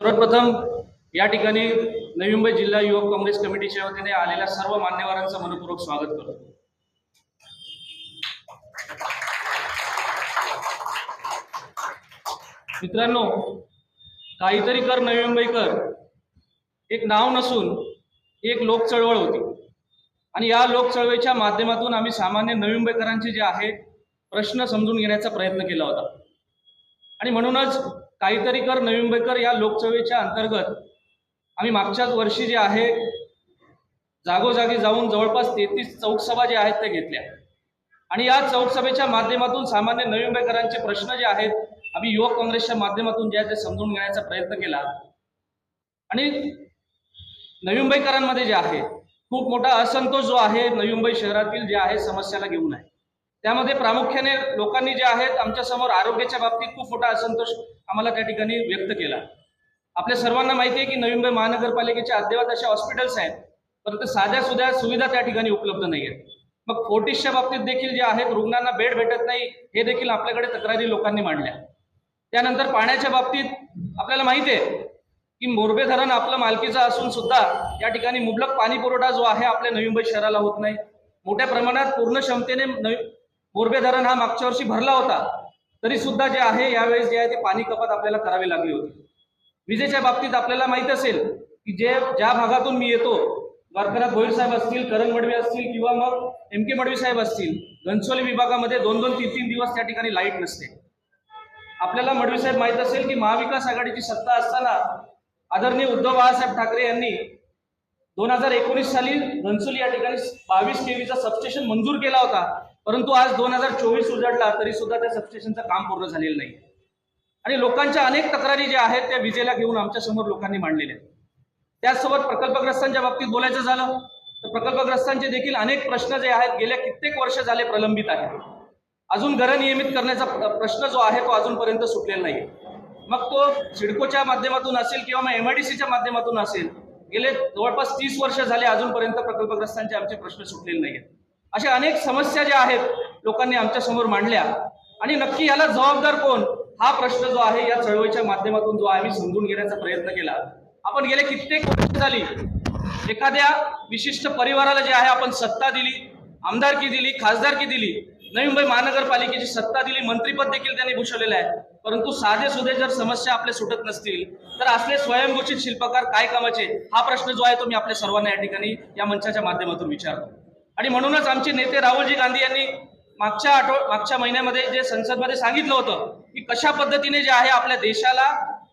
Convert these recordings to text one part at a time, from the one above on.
सर्वप्रथम या ठिकाणी नवी मुंबई जिल्हा युवक काँग्रेस कमिटीच्या वतीने आलेल्या सर्व मान्यवरांचं मनपूर्वक स्वागत करतो. मित्रांनो काहीतरी कर नवी मुंबईकर एक नाव नसून एक लोक चळवळ होती. आणि या लोक चळवळीच्या माध्यमातून आम्ही सामान्य नवी मुंबईकरांचे जे आहे प्रश्न समजून घेण्याचा प्रयत्न केला होता. आणि म्हणूनच काहीतरी कर नवी मुंबईकर या लोकसभेच्या अंतर्गत. आम्ही मागच्याच वर्षी जे आहे जागोजागी जाऊन जवळपास तेहतीस चौकसभा ज्या आहेत त्या घेतल्या. आणि या चौकसभेच्या माध्यमातून सामान्य नवी मुंबईकरांचे प्रश्न जे आहेत आम्ही युवक काँग्रेसच्या माध्यमातून जे आहे ते समजून घेण्याचा प्रयत्न केला. आणि नवी मुंबईकरांमध्ये जे आहे खूप मोठा असंतोष जो आहे नवी मुंबई शहरातील जे आहे समस्याला घेऊन आहे. त्यामध्ये प्रामुख्याने लोकांनी जे आहेत आमच्यासमोर आरोग्याच्या बाबतीत खूप मोठा असंतोष आम्हाला त्या ठिकाणी व्यक्त केला. आपल्या सर्वांना माहिती आहे की नवी मुंबई महानगरपालिकेच्या अद्ययावत अशा हॉस्पिटल्स आहेत परंतु साध्या सुध्या सुविधा त्या ठिकाणी उपलब्ध नाही आहेत मग फोर्टिसच्या बाबतीत देखील जे आहेत रुग्णांना बेड भेटत नाही हे देखील आपल्याकडे तक्रारी लोकांनी मांडल्या. त्यानंतर पाण्याच्या बाबतीत आपल्याला माहिती आहे की मोरबे धरण आपलं मालकीचं असून सुद्धा या ठिकाणी मुबलक पाणी पुरवठा जो आहे आपल्या नवी मुंबई शहराला होत नाही. मोठ्या प्रमाणात पूर्ण क्षमतेने नवी कोरबे धरण हा मागच्या वर्षी भरला होता. तरी सुद्धा जे आहे यावेळेस जे आहे ते पाणी कपात आपल्याला करावी लागली होती. विजेच्या बाबतीत आपल्याला माहीत असेल की जे ज्या भागातून मी येतो द्वारकानाथ भोईर साहेब असतील करण मडवी असतील किंवा मग एम के मडवी साहेब असतील घनसोली विभागामध्ये दोन दोन तीन तीन दिवस त्या ठिकाणी लाइट नसते. आपल्याला मडवी साहेब माहीत असेल की महाविकास आघाडीची सत्ता असताना आदरणीय उद्धव बाळासाहेब ठाकरे यांनी दोन हजार एकोणीस साली घनसोली या ठिकाणी बावीस केवीचा सबस्टेशन मंजूर केला होता. परंतु आज दोन हजार चोवीस उजाडला तरी सुद्धा त्या सबस्टेशनचं काम पूर्ण झालेलं नाही. आणि लोकांच्या अनेक तक्रारी ज्या आहेत त्या विजेला घेऊन आमच्यासमोर लोकांनी मांडलेल्या आहेत. त्याचसोबत प्रकल्पग्रस्तांच्या बाबतीत बोलायचं झालं तर प्रकल्पग्रस्तांचे देखील अनेक प्रश्न जे आहेत गेल्या कित्येक वर्ष झाले प्रलंबित आहेत. अजून घरं नियमित करण्याचा प्रश्न जो आहे तो अजूनपर्यंत सुटलेला नाही मग तो सिडकोच्या माध्यमातून असेल किंवा मग एम आय डी सीच्या माध्यमातून असेल गेले जवळपास तीस वर्ष झाले अजूनपर्यंत प्रकल्पग्रस्तांचे आमचे प्रश्न सुटलेले नाही आहेत अशा अनेक समस्या ज्या आहेत लोकांनी आमच्यासमोर मांडल्या. आणि नक्की याला जबाबदार कोण? हा प्रश्न जो आहे या चळवळीच्या माध्यमातून जो आम्ही समजून घेण्याचा प्रयत्न केला. आपण गेले कित्येक वर्ष झाली. एखाद्या विशिष्ट परिवाराला जे आहे आपण सत्ता दिली आमदारकी दिली खासदारकी दिली. नवी मुंबई महानगरपालिकेची सत्ता दिली मंत्रीपद देखील त्यांनी भूषवलेलं आहे. परंतु साधे सुधे जर समस्या आपले सुटत नसतील तर असले स्वयंघोषित शिल्पकार काय कामाचे? हा प्रश्न जो आहे तो मी आपल्या सर्वांना या ठिकाणी या मंचाच्या माध्यमातून विचारतो. आणि म्हणूनच आमचे नेते राहुलजी गांधी यांनी मागच्या आठव मागच्या महिन्यामध्ये जे संसदमध्ये सांगितलं होतं की कशा पद्धतीने जे आहे आपल्या देशाला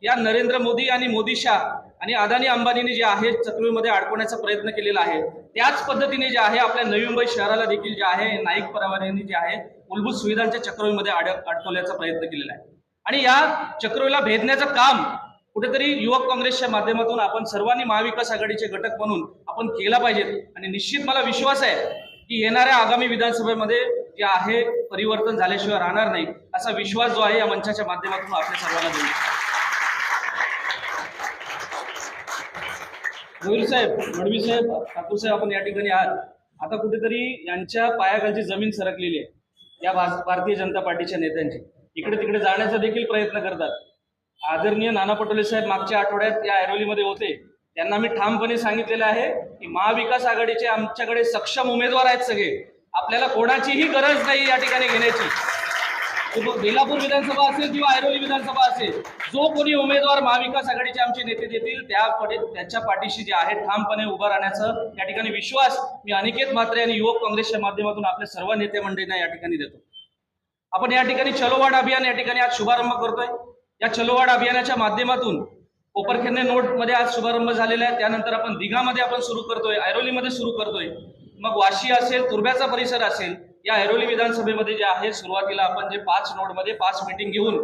या नरेंद्र मोदी आणि मोदी शाह आणि अदानी अंबानीने जे आहे चक्रीमध्ये अडकवण्याचा प्रयत्न केलेला आहे त्याच पद्धतीने जे आहे आपल्या नवी मुंबई शहराला देखील जे आहे नाईक परिवारांनी जे आहे मूलभूत सुविधांच्या चक्रवीमध्ये अड अडकवल्याचा प्रयत्न केलेला आहे. आणि या चक्रवीला भेदण्याचं काम कुठेतरी युवक काँग्रेसच्या माध्यमातून आपण सर्वांनी महाविकास आघाडीचे घटक म्हणून आपण केला पाहिजेत आणि निश्चित मला विश्वास आहे की येणाऱ्या आगामी विधानसभेमध्ये जे आहे परिवर्तन झाल्याशिवाय राहणार नाही असा विश्वास जो आहे या मंचाच्या माध्यमातून आपल्या सर्वांना देऊ. गोयल साहेब मडवी साहेब ठाकूर साहेब आपण या ठिकाणी आहात. आता कुठेतरी यांच्या पायाखालची जमीन सरकलेली आहे. या भा- भारतीय जनता पार्टीच्या नेत्यांची. इकडे तिकडे जाण्याचा देखील प्रयत्न करतात. आदरणीय नाना पटोले साहेब मागच्या आठवड्यात या ऐरोलीमध्ये होते. त्यांना मी ठामपणे सांगितलेलं आहे की महाविकास आघाडीचे आमच्याकडे सक्षम उमेदवार आहेत सगळे. आपल्याला कोणाचीही गरज नाही या ठिकाणी घेण्याची. बेलापूर विधानसभा असेल किंवा ऐरोली विधानसभा असेल जो कोणी उमेदवार महाविकास आघाडीचे आमचे नेते देतील त्या पडे- त्याच्या पाठीशी जे आहे ठामपणे उभं राहण्याचं या ठिकाणी विश्वास मी अनिकेत म्हात्रे आणि युवक काँग्रेसच्या माध्यमातून आपल्या सर्व नेते मंडळींना या ठिकाणी देतो. आपण या ठिकाणी चलोवाड अभियान या ठिकाणी आज शुभारंभ करतोय. या चलोवाड अभियानाच्या माध्यमातून कोपरखेरणे नोटमध्ये आज शुभारंभ झालेला आहे. त्यानंतर आपण दिघामध्ये आपण सुरू करतोय ऐरोलीमध्ये सुरू करतोय. मग वाशी असेल तुर्ब्याचा परिसर असेल या ऐरोली विधानसभेमध्ये जे आहे सुरुवातीला आपण जे पाच नोडमध्ये पाच मिटिंग घेऊन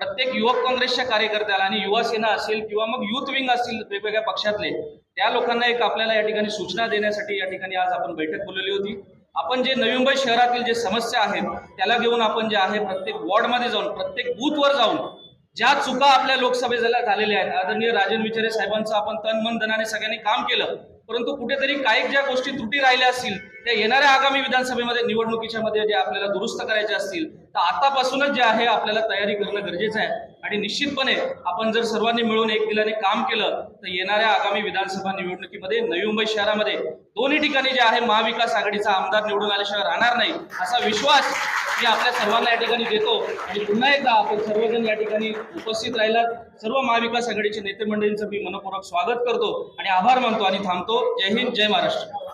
प्रत्येक युवक काँग्रेसच्या कार्यकर्त्याला आणि युवा सेना असेल किंवा मग युथ विंग असतील वेगवेगळ्या पक्षातले त्या लोकांना एक आपल्याला या ठिकाणी सूचना देण्यासाठी या ठिकाणी आज आपण बैठक बोलवली होती. आपण जे नवी मुंबई शहरातील जे समस्या आहेत त्याला घेऊन आपण जे आहे प्रत्येक वॉर्डमध्ये जाऊन प्रत्येक बूथवर जाऊन ज्या चुका आपल्या लोकसभेला झालेल्या आहेत आदरणीय राजन विचारे साहेबांचं आपण तन मन धनाने सगळ्यांनी काम केलं परंतु कुठेतरी काही ज्या गोष्टी त्रुटी राहिल्या असतील त्या येणाऱ्या आगामी विधानसभेमध्ये निवडणुकीच्या मध्ये जे आपल्याला दुरुस्त करायचे असतील तर आतापासूनच जे आहे आपल्याला तयारी करणं गरजेचं आहे. आणि निश्चितपणे आपण जर सर्वांनी मिळून एक दिलाने काम केलं तर येणाऱ्या आगामी विधानसभा निवडणुकीमध्ये नवी मुंबई शहरामध्ये दोन्ही ठिकाणी जे आहे महाविकास आघाडीचा आमदार निवडून आल्याशिवाय राहणार नाही असा विश्वास मी आपल्या सर्वांना या ठिकाणी देतो. आणि पुन्हा एकदा आपण सर्वजण या ठिकाणी उपस्थित राहिलात. सर्व महाविकास आघाडीचे नेते मंडळींचं मी मनपूर्वक स्वागत करतो आणि आभार मानतो आणि थांबतो. जय हिंद जय महाराष्ट्र.